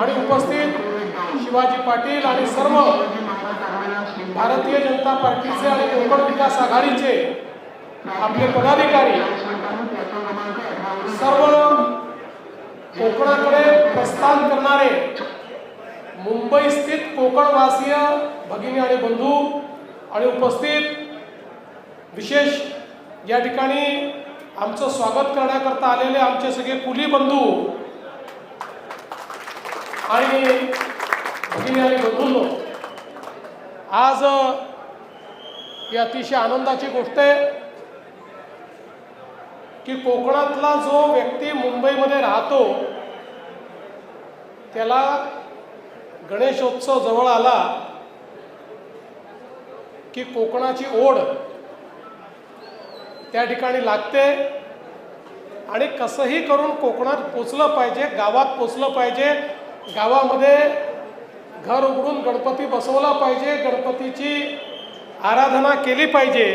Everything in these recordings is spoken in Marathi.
आणि उपस्थित शिवाजी पाटील आणि सर्व भारतीय जनता पार्टीचे आणि कोकण विकास आघाडीचे आपले पदाधिकारी सर्व कोकणाकडे प्रस्थान करणारे मुंबई स्थित कोकणवासीय भगिनी आणि बंधू आणि उपस्थित विशेष या ठिकाणी आमचं स्वागत करण्याकरता आलेले आमचे सगळे कुली बंधू आणि भगिनी आणि बंधूंनो आज ही अतिशय आनंदाची गोष्ट आहे की कोकणातला जो व्यक्ती मुंबईमध्ये राहतो त्याला गणेशोत्सव जवळ आला की कोकणाची ओढ त्या ठिकाणी लागते आणि कसंही करून कोकणात पोचलं पाहिजे गावात पोचलं पाहिजे गावामध्ये घर उघडून गणपती बसवला पाहिजे गणपतीची आराधना केली पाहिजे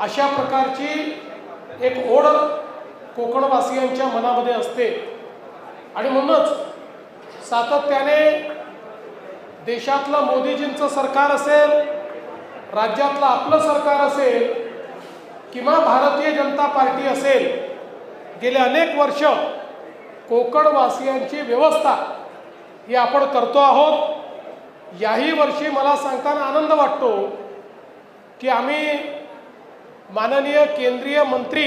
अशा प्रकारची एक ओढ कोकणवासियांच्या मनामध्ये असते. आणि म्हणूनच सातत्याने देशातलं मोदीजींचं सरकार असेल राज्यातलं आपलं सरकार असेल किंवा भारतीय जनता पार्टी असेल गेले अनेक वर्ष कोकणवासियांची व्यवस्था हे आपण करतो आहोत. याही वर्षी मला सांगताना आनंद वाटतो की आम्ही माननीय केंद्रीय मंत्री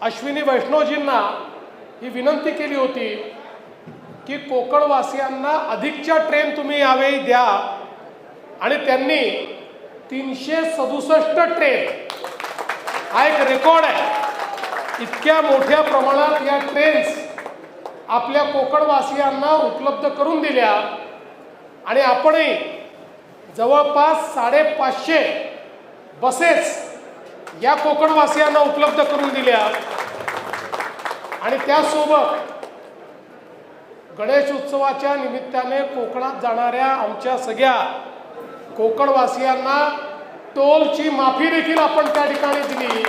अश्विनी वैष्णवजींना ही विनंती केली होती की कोकणवासियांना अधिकच्या ट्रेन तुम्ही यावेळी द्या आणि त्यांनी तीनशे सदुसष्ट ट्रेन हा एक रेकॉर्ड आहे. इतक्या मोठ्या प्रमाणात या ट्रेन आपल्या कोकणवासियांना उपलब्ध करून दिल्या. आणि आपणही जवळपास साडेपाचशे बसेस या कोकणवासियांना उपलब्ध करून दिल्या. आणि त्यासोबत गणेश उत्सवाच्या निमित्ताने कोकणात जाणाऱ्या आमच्या सगळ्या कोकणवासियांना टोलची माफी देखील आपण त्या ठिकाणी दिली.